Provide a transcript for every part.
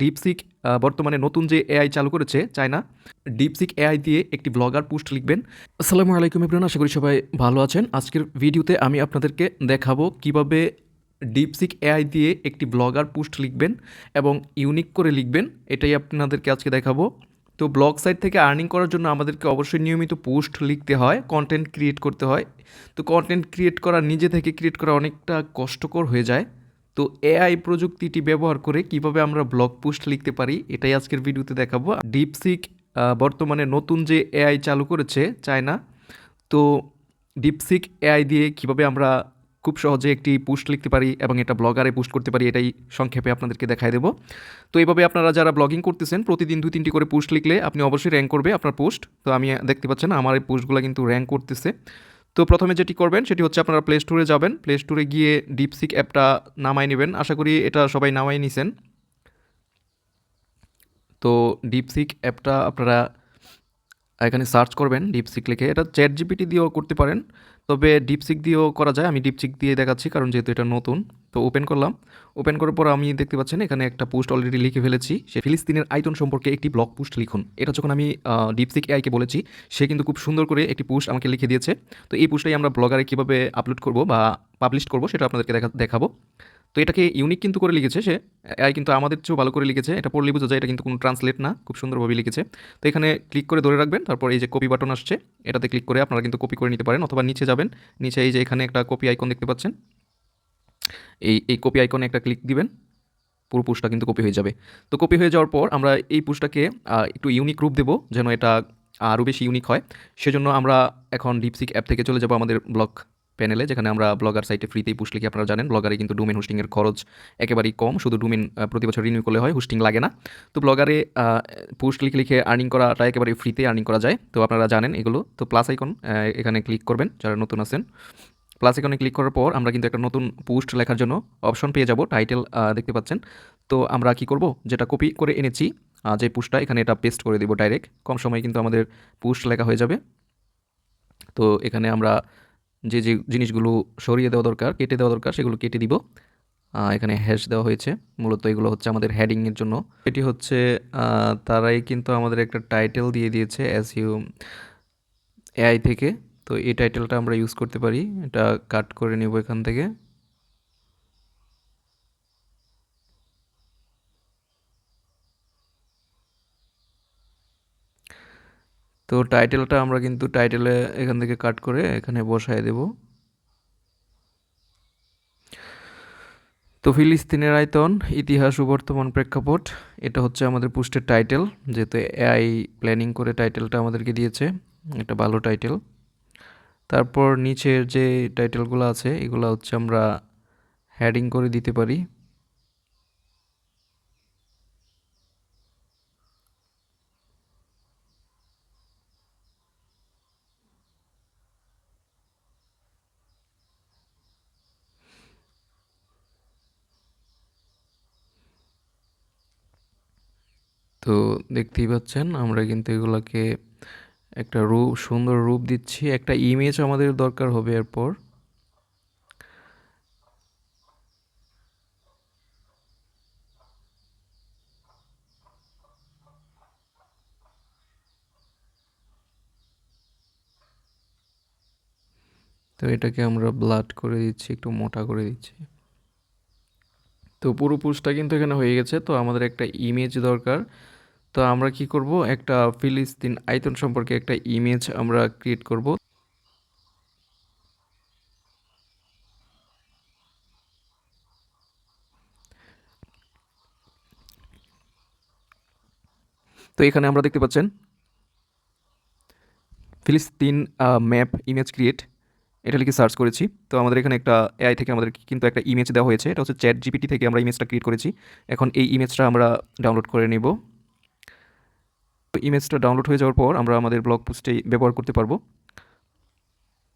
DeepSeek বর্তমানে নতুন যে এআই চালু করেছে চায়না ডিপসিক এআই দিয়ে একটি ব্লগার পোস্ট লিখবেন। আসসালামু আলাইকুম ইব্রান আশা করি সবাই ভালো আছেন। আজকের ভিডিওতে আমি আপনাদেরকে দেখাবো কীভাবে ডিপসিক এআই দিয়ে একটি ব্লগার পোস্ট লিখবেন এবং ইউনিক করে লিখবেন, এটাই আপনাদেরকে আজকে দেখাবো। তো ব্লগ সাইট থেকে আর্নিং করার জন্য আমাদেরকে অবশ্যই নিয়মিত পোস্ট লিখতে হয় কন্টেন্ট ক্রিয়েট করতে হয়। তো কন্টেন্ট ক্রিয়েট করা, নিজে থেকে ক্রিয়েট করা অনেকটা কষ্টকর হয়ে যায়। তো এআই প্রযুক্তিটি ব্যবহার করে কীভাবে আমরা ব্লগ পোস্ট লিখতে পারি, এটাই আজকের ভিডিওতে দেখাবো। ডিপসিক বর্তমানে নতুন যে এআই চালু করেছে চায়না, তো ডিপসিক এআই দিয়ে কীভাবে আমরা খুব সহজে একটি পোস্ট লিখতে পারি এবং এটা ব্লগারে পোস্ট করতে পারি, এটাই সংক্ষেপে আপনাদেরকে দেখাই দেবো। তো এইভাবে আপনারা যারা ব্লগিং করতেছেন, প্রতিদিন দুই তিনটি করে পোস্ট লিখলে আপনি অবশ্যই র্যাঙ্ক করবে আপনার পোস্ট তো আমি দেখতে পাচ্ছেন আমার এই পোস্টগুলো কিন্তু র্যাঙ্ক করতেছে। তো প্রথমে যেটি করবেন, সেটি হচ্ছে আপনারা প্লে স্টোরে যাবেন। প্লে স্টোরে গিয়ে ডিপসিক অ্যাপটা নামাই নেবেন। আশা করি এটা সবাই নামাই নিছেন। তো ডিপসিক অ্যাপটা আপনারা এখানে সার্চ করবেন ডিপসিক লিখে। এটা চ্যাট জিপিটি দিয়েও করতে পারেন, তবে ডিপসিক দিয়েও করা যায়। আমি ডিপসিক দিয়ে দেখাচ্ছি, কারণ যেহেতু এটা নতুন। তো ওপেন করলাম। ওপেন করার পর আমি দেখতে পাচ্ছেন এখানে একটা পোস্ট অলরেডি লিখে ফেলেছি। সে ফিলিস্তিনের আয়তন সম্পর্কে একটি ব্লগ পোস্ট লিখুন। এটা যখন আমি ডিপসিক এআইকে বলেছি, সে কিন্তু খুব সুন্দর করে একটি পোস্ট আমাকে লিখে দিয়েছে। তো এই পোস্টটাই আমরা ব্লগারে কীভাবে আপলোড করব বা পাবলিশ করব সেটা আপনাদেরকে দেখা, দেখাবো। তো এটাকে ইউনিক কিন্তু করে লিখেছে সে। এআই কিন্তু আমাদের চেয়েও ভালো করে লিখেছে। এটা পড়লে বোঝা যায় এটা কিন্তু কোনো ট্রান্সলেট না, খুব সুন্দরভাবে লিখেছে। তো এখানে ক্লিক করে ধরে রাখবেন, তারপর এই যে কপি বাটন আসছে, এটাতে ক্লিক করে আপনারা কিন্তু কপি করে নিতে পারেন অথবা নিচে যাবেন। নিচে এই যে এখানে একটা কপি আইকন দেখতে পাচ্ছেন। এই এই কপি আইকনে একটা ক্লিক দিবেন, পুরো পুষটা কিন্তু কপি হয়ে যাবে। তো কপি হয়ে যাওয়ার পর আমরা এই পুষটাকে একটু ইউনিক রূপ দেবো, যেন এটা আরও বেশি ইউনিক হয়। সেজন্য আমরা এখন ডিপসিক অ্যাপ থেকে চলে যাব আমাদের ব্লগ প্যানেলে যেখানে আমরা ব্লগার সাইটে ফ্রিতেই পুশ লিখি, আপনারা জানেন। ব্লগারে কিন্তু ডোমেন হোস্টিংয়ের খরচ একেবারেই কম, শুধু ডোমেন প্রতি বছর রিনিউ করলে হয় হোস্টিং লাগে না। তো ব্লগারে পোস্ট লিখে লিখে আর্নিং করাটা একেবারে ফ্রিতে আর্নিং করা যায়। তো আপনারা জানেন এগুলো। তো প্লাস আইকন এখানে ক্লিক করবেন, যারা নতুন আছেন। প্লাস আইকনে ক্লিক করার পর আমরা কিন্তু একটা নতুন পোস্ট লেখার জন্য অপশন পেয়ে যাব টাইটেল দেখতে পাচ্ছেন। তো আমরা কি করব? যেটা কপি করে এনেছি যে পোস্টটা এখানে এটা পেস্ট করে দেবো ডাইরেক্ট কম সময়ে কিন্তু আমাদের পোস্ট লেখা হয়ে যাবে। তো এখানে আমরা যে যে জিনিসগুলো সরিয়ে দেওয়া দরকার, কেটে দেওয়া দরকার, সেগুলো কেটে দিব। এখানে হ্যাশ দেওয়া হয়েছে। মূলত এগুলো হচ্ছে আমাদের হ্যাডিংয়ের জন্য। এটি হচ্ছে তারাই কিন্তু আমাদের একটা টাইটেল দিয়ে দিয়েছে অ্যাজ ইউ এআই থেকে। তো এই টাইটেলটা আমরা ইউজ করতে পারি। এটা কাট করে নেব এখান থেকে। তো টাইটেলটা আমরা কিন্তু টাইটেলে এখান থেকে কাট করে এখানে বসায় দেব। তো ফিলিস্তিনের আয়তন, ইতিহাস ও বর্তমান প্রেক্ষাপট, এটা হচ্ছে আমাদের পোস্টের টাইটেল যেহেতু এআই প্ল্যানিং করে টাইটেলটা আমাদেরকে দিয়েছে, এটা ভালো টাইটেল তারপর নিচের যে টাইটেলগুলো আছে, এগুলো হচ্ছে আমরা হ্যাডিং করে দিতে পারি। তো দেখতেই পাচ্ছেন, আমরা কিন্তু এগুলোকে একটা রূপ, সুন্দর রূপ দিচ্ছি। একটা ইমেজ আমাদের দরকার হবে এরপর। তো এটাকে আমরা ব্লাড করে দিচ্ছি, একটু মোটা করে দিচ্ছি। তো পুরো পুষটা কিন্তু এখানে হয়ে গেছে। তো আমাদের একটা ইমেজ দরকার। তো আমরা কি করব? একটা ফিলিস্তিন আয়তন সম্পর্কে একটা ইমেজ আমরা ক্রিয়েট করব। তো এখানে আমরা দেখতে পাচ্ছেন ফিলিস্তিন ম্যাপ ইমেজ ক্রিয়েট এটা লিখে সার্চ করেছি। তো আমাদের এখানে একটা এআই থেকে আমাদের কিন্তু একটা ইমেজ দেওয়া হয়েছে, এটা হচ্ছে চ্যাট জিপিটি থেকে আমরা ইমেজটা ক্রিয়েট করেছি। এখন এই ইমেজটা আমরা ডাউনলোড করে নেব। ইমেজটা ডাউনলোড হয়ে যাওয়ার পর আমরা আমাদের ব্লগ পোস্টে ব্যবহার করতে পারব।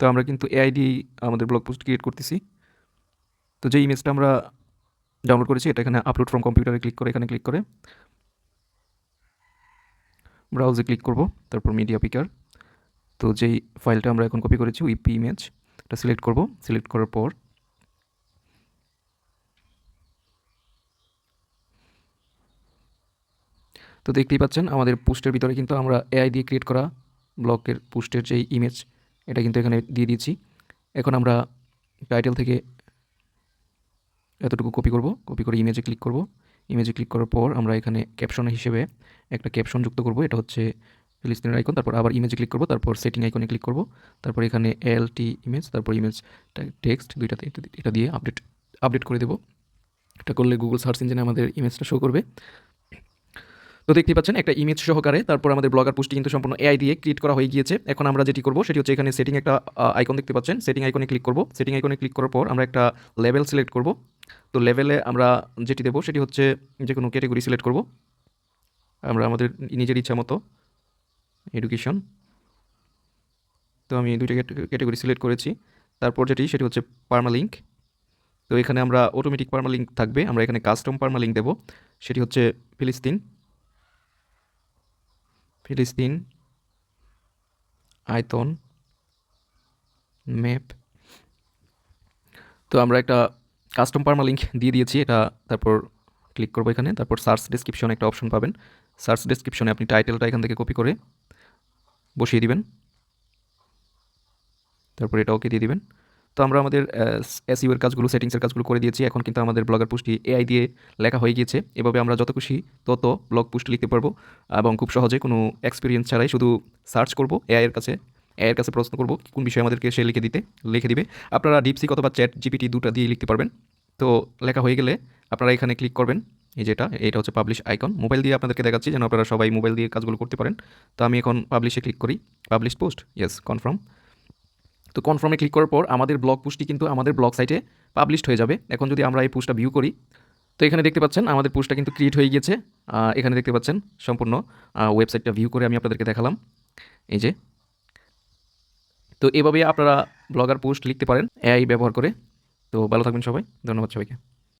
তো আমরা কিন্তু এআই দিয়ে আমাদের ব্লগ পোস্ট ক্রিয়েট করতেছি। তো যে ইমেজটা আমরা ডাউনলোড করেছি, এটা এখানে আপলোড ফ্রম কম্পিউটারে ক্লিক করে, এখানে ক্লিক করে। ব্রাউজে ক্লিক করব, তারপর মিডিয়া পিকার তো যেই ফাইলটা আমরা এখন কপি করেছি উইপি ইমেজ এটা সিলেক্ট করব। সিলেক্ট করার পর তো দেখতেই পাচ্ছেন, আমাদের পোস্টের ভিতরে কিন্তু আমরা এআই দিয়ে ক্রিয়েট করা ব্লকের পোস্টের যেই ইমেজ এটা কিন্তু এখানে দিয়ে দিয়েছি। এখন আমরা টাইটেল থেকে এতটুকু কপি করব কপি করে ইমেজে ক্লিক করব। ইমেজে ক্লিক করার পর আমরা এখানে ক্যাপশন হিসেবে একটা ক্যাপশন যুক্ত করব, এটা হচ্ছে ফিলিস্তিনের আইকন তারপর আবার ইমেজে ক্লিক করব, তারপর সেটিং আইকনে ক্লিক করব, তারপর এখানে এল টি ইমেজ তারপর ইমেজ টেক্সট দুইটাতে এটা- এটা দিয়ে আপডেট আপডেট করে দেবো। এটা করলে গুগল সার্চ ইঞ্জিনে আমাদের ইমেজটা শো করবে। তো দেখতে পাচ্ছেন, একটা ইমেজ সহকারে তারপর আমাদের ব্লগার পোস্টটি কিন্তু সম্পূর্ণ এআই দিয়ে ক্রিয়েট করা হয়ে গিয়েছে। এখন আমরা যেটি করব সেটি হচ্ছে এখানে সেটিং একটা আইকন দেখতে পাচ্ছেন। সেটিং আইকনে ক্লিক করব। সেটিং আইকনে ক্লিক করার পর আমরা একটা লেভেল সিলেক্ট করব। তো লেভেলে আমরা যেটি দেবো সেটি হচ্ছে যে কোনো ক্যাটেগরি সিলেক্ট করব। আমরা আমাদের নিজের ইচ্ছা মতো এডুকেশন তো আমি দুইটা ক্যাটেগরি সিলেক্ট করেছি। তারপর যেটি, সেটি হচ্ছে পার্মালিঙ্ক তো এখানে আমরা অটোমেটিক পার্মালিঙ্ক থাকবে। আমরা এখানে কাস্টম পার্মালিঙ্ক দেবো। সেটি হচ্ছে ফিলিস্তিন ফিলিস্তিন, আয়তন, ম্যাপ। তো আমরা একটা কাস্টম পার্মালিঙ্ক দিয়ে দিয়েছি, এটা তারপর ক্লিক করব এখানে। তারপর সার্চ ডেসক্রিপশনে একটা অপশন পাবেন। সার্চ ডেসক্রিপশনে আপনি টাইটেলটা এখান থেকে কপি করে বসিয়ে দিবেন। তারপর এটা ওকে দিয়ে দিবেন। তো আমরা আমাদের এসইউ এর কাজগুলো সেটিংসের কাজগুলো করে দিয়েছি। এখন কিন্তু আমাদের ব্লগার পোস্টটি এআই দিয়ে লেখা হয়ে গিয়েছে। এভাবে আমরা যত খুশি তত ব্লগ পোস্ট লিখতে পারব এবং খুব সহজে কোনো এক্সপিরিয়েন্স ছাড়াই শুধু সার্চ করব এআই এর কাছে এর কাছে প্রশ্ন করব, কোন বিষয়ে আমাদেরকে সে লিখে দিতে, লিখে দিবে। আপনারা ডিপসিক অথবা চ্যাট জিপিটি দুটো দিয়ে লিখতে পারবেন। তো লেখা হয়ে গেলে আপনারা এখানে ক্লিক করবেন। এই যেটা, এটা হচ্ছে পাবলিশ আইকন মোবাইল দিয়ে আপনাদেরকে দেখাচ্ছি যেন আপনারা সবাই মোবাইল দিয়ে কাজগুলো করতে পারেন। তো আমি এখন পাবলিশে ক্লিক করি। পাবলিশ পোস্ট ইয়েস কনফার্ম তো কনফার্মে ক্লিক করার পর আমাদের ব্লগ পোস্টটি কিন্তু আমাদের ব্লগ সাইটে পাবলিশড হয়ে যাবে। এখন যদি আমরা এই পোস্টটা ভিউ করি, তো এখানে দেখতে পাচ্ছেন আমাদের পোস্টটা কিন্তু ক্রিয়েট হয়ে গিয়েছে। এখানে দেখতে পাচ্ছেন সম্পূর্ণ ওয়েবসাইটটা ভিউ করে আমি আপনাদেরকে দেখালাম। এই যে। তো এভাবে আপনারা ব্লগার পোস্ট লিখতে পারেন এআই ব্যবহার করে। তো ভালো থাকবেন সবাই, ধন্যবাদ সবাইকে।